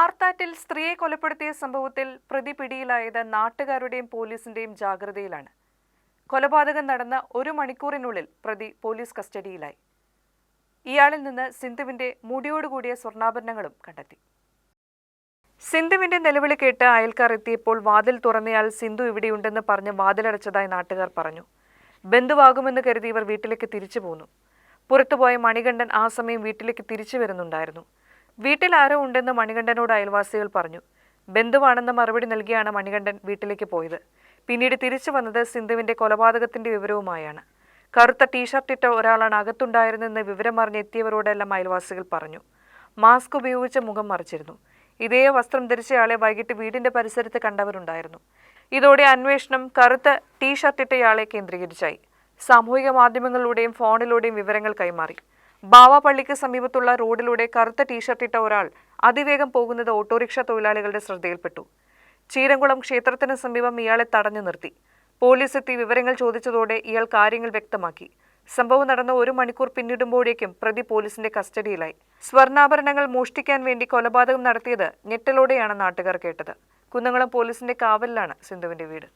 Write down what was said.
ആർത്താറ്റിൽ സ്ത്രീയെ കൊലപ്പെടുത്തിയ സംഭവത്തിൽ പ്രതി പിടിയിലായത് നാട്ടുകാരുടെയും പോലീസിന്റെയും ജാഗ്രതയിലാണ്. കൊലപാതകം നടന്ന ഒരു മണിക്കൂറിനുള്ളിൽ പ്രതി പോലീസ് കസ്റ്റഡിയിലായി. ഇയാളിൽ നിന്ന് സിന്ധുവിന്റെ മുടിയോടുകൂടിയ സ്വർണാഭരണങ്ങളും കണ്ടെത്തി. സിന്ധുവിന്റെ നിലവിളി കേട്ട് അയൽക്കാർ എത്തിയപ്പോൾ വാതിൽ തുറന്നയാൾ സിന്ധു ഇവിടെയുണ്ടെന്ന് പറഞ്ഞ് വാതിലടച്ചതായി നാട്ടുകാർ പറഞ്ഞു. ബന്ധുവാകുമെന്ന് കരുതി ഇവർ വീട്ടിലേക്ക് തിരിച്ചു പോന്നു. പുറത്തുപോയ മണികണ്ഠൻ ആ സമയം വീട്ടിലേക്ക് തിരിച്ചു വരുന്നുണ്ടായിരുന്നു. വീട്ടിൽ ആരോ ഉണ്ടെന്ന് മണികണ്ഠനോട് അയൽവാസികൾ പറഞ്ഞു. ബന്ധുവാണെന്ന മറുപടി നൽകിയാണ് മണികണ്ഠൻ വീട്ടിലേക്ക് പോയത്. പിന്നീട് തിരിച്ചു വന്നത് സിന്ധുവിന്റെ കൊലപാതകത്തിന്റെ വിവരവുമായാണ്. കറുത്ത ടീഷർട്ട് ഇട്ട ഒരാളാണ് അകത്തുണ്ടായിരുന്നെന്ന് വിവരം അറിഞ്ഞെത്തിയവരോടെല്ലാം അയൽവാസികൾ പറഞ്ഞു. മാസ്ക് ഉപയോഗിച്ച് മുഖം മറിച്ചിരുന്നു. ഇതേ വസ്ത്രം ധരിച്ചയാളെ വൈകിട്ട് വീടിന്റെ പരിസരത്ത് കണ്ടവരുണ്ടായിരുന്നു. ഇതോടെ അന്വേഷണം കറുത്ത ടീഷർട്ട് ഇട്ടയാളെ കേന്ദ്രീകരിച്ചായി. സാമൂഹിക മാധ്യമങ്ങളിലൂടെയും ഫോണിലൂടെയും വിവരങ്ങൾ കൈമാറി. ബാവ പള്ളിക്ക് സമീപത്തുള്ള റോഡിലൂടെ കറുത്ത ടീഷർട്ട് ഇട്ട ഒരാൾ അതിവേഗം പോകുന്നത് ഓട്ടോറിക്ഷ തൊഴിലാളികളുടെ ശ്രദ്ധയിൽപ്പെട്ടു. ചീരംകുളം ക്ഷേത്രത്തിന് സമീപം ഇയാളെ തടഞ്ഞു നിർത്തി. പോലീസ് എത്തി വിവരങ്ങൾ ചോദിച്ചതോടെ ഇയാൾ കാര്യങ്ങൾ വ്യക്തമാക്കി. സംഭവം നടന്ന ഒരു മണിക്കൂർ പിന്നിടുമ്പോഴേക്കും പ്രതി പോലീസിന്റെ കസ്റ്റഡിയിലായി. സ്വർണാഭരണങ്ങൾ മോഷ്ടിക്കാൻ വേണ്ടി കൊലപാതകം നടത്തിയത് ഞെട്ടലോടെയാണ് നാട്ടുകാർ കേട്ടത്. കുന്നംകുളം പോലീസിന്റെ കാവലിലാണ് സിന്ധുവിന്റെ വീട്.